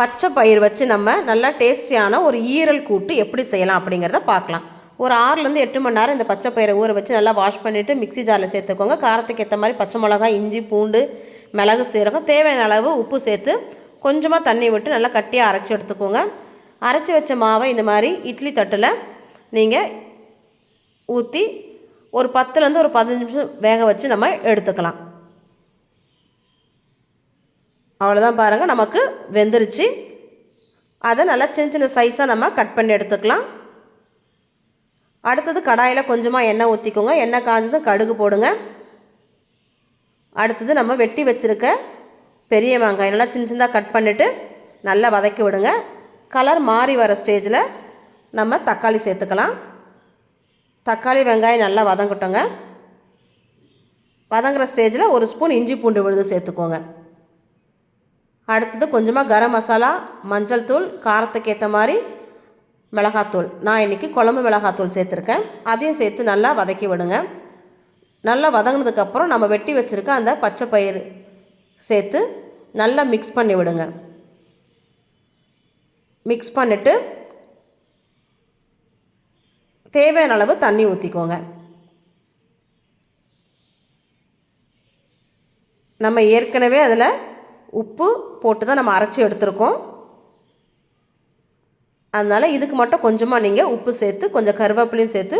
பச்சை பயிர் வச்சு நம்ம நல்லா டேஸ்டியான ஒரு ஈரல் கூட்டு எப்படி செய்யலாம் அப்படிங்கிறத பார்க்கலாம். ஒரு ஆறுலேருந்து எட்டு மணி நேரம் இந்த பச்சை பயிரை ஊற வச்சு நல்லா வாஷ் பண்ணிவிட்டு மிக்ஸி ஜாரில் சேர்த்துக்கோங்க. காரத்துக்கு ஏற்ற மாதிரி பச்சை மிளகாய் இஞ்சி பூண்டு மிளகு சீரகம் தேவையான அளவு உப்பு சேர்த்து கொஞ்சமாக தண்ணி விட்டு நல்லா கட்டியாக அரைச்சி எடுத்துக்கோங்க. அரைச்சி வச்ச மாவை இந்த மாதிரி இட்லி தட்டில் நீங்கள் ஊற்றி ஒரு பத்துலேருந்து ஒரு பதினஞ்சு நிமிஷம் வேக வச்சு நம்ம எடுத்துக்கலாம். அவ்வளோதான் பாருங்கள் நமக்கு வெந்துருச்சு. அதை நல்லா சின்ன சின்ன சைஸாக நம்ம கட் பண்ணி எடுத்துக்கலாம். அடுத்தது கடாயில் கொஞ்சமாக எண்ணெய் ஊற்றிக்கோங்க எண்ணெய் காஞ்சதும் கடுகு போடுங்க. அடுத்தது நம்ம வெட்டி வச்சுருக்க பெரிய வெங்காயம் நல்லா சின்ன சின்னதாக கட் பண்ணிவிட்டு நல்லா வதக்கி விடுங்க. கலர் மாறி வர ஸ்டேஜில் நம்ம தக்காளி சேர்த்துக்கலாம். தக்காளி வெங்காயம் நல்லா வதங்கட்டோங்க. வதங்குற ஸ்டேஜில் ஒரு ஸ்பூன் இஞ்சி பூண்டு விழுது சேர்த்துக்கோங்க. அடுத்தது கொஞ்சமாக கரம் மசாலா மஞ்சள் தூள் காரத்துக்கு ஏற்ற மாதிரி மிளகாத்தூள். நான் இன்றைக்கி குழம்பு மிளகாத்தூள் சேர்த்துருக்கேன். அதையும் சேர்த்து நல்லா வதக்கி விடுங்க. நல்லா வதங்கினதுக்கப்புறம் நம்ம வெட்டி வச்சுருக்க அந்த பச்சை பயிறு சேர்த்து நல்லா மிக்ஸ் பண்ணி விடுங்க. மிக்ஸ் பண்ணிவிட்டு தேவையான அளவு தண்ணி ஊற்றிக்கோங்க நம்ம ஏற்கனவே அதில் உப்பு போட்டு தான் நம்ம அரைச்சி எடுத்திருக்கோம். அதனால் இதுக்கு மட்டும் கொஞ்சமாக நீங்கள் உப்பு சேர்த்து கொஞ்சம் கருவேப்பிலையும் சேர்த்து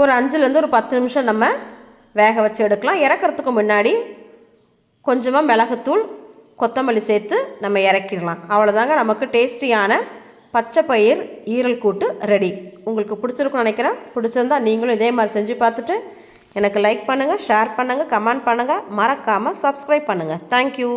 ஒரு அஞ்சுலேருந்து ஒரு பத்து நிமிஷம் நம்ம வேக வச்சு எடுக்கலாம். இறக்கிறதுக்கு முன்னாடி கொஞ்சமாக மிளகுத்தூள் கொத்தமல்லி சேர்த்து நம்ம இறக்கிடலாம். அவ்வளோதாங்க நமக்கு டேஸ்டியான பச்சை பயிர் ஈரல் கூட்டு ரெடி. உங்களுக்கு பிடிச்சிருக்குன்னு நினைக்கிறேன். பிடிச்சிருந்தா நீங்களும் இதே மாதிரி செஞ்சு பார்த்துட்டு எனக்கு லைக் பண்ணுங்கள் ஷேர் பண்ணுங்கள் கமெண்ட் பண்ணுங்கள் மறக்காமல் சப்ஸ்கிரைப் பண்ணுங்கள் தேங்க்யூ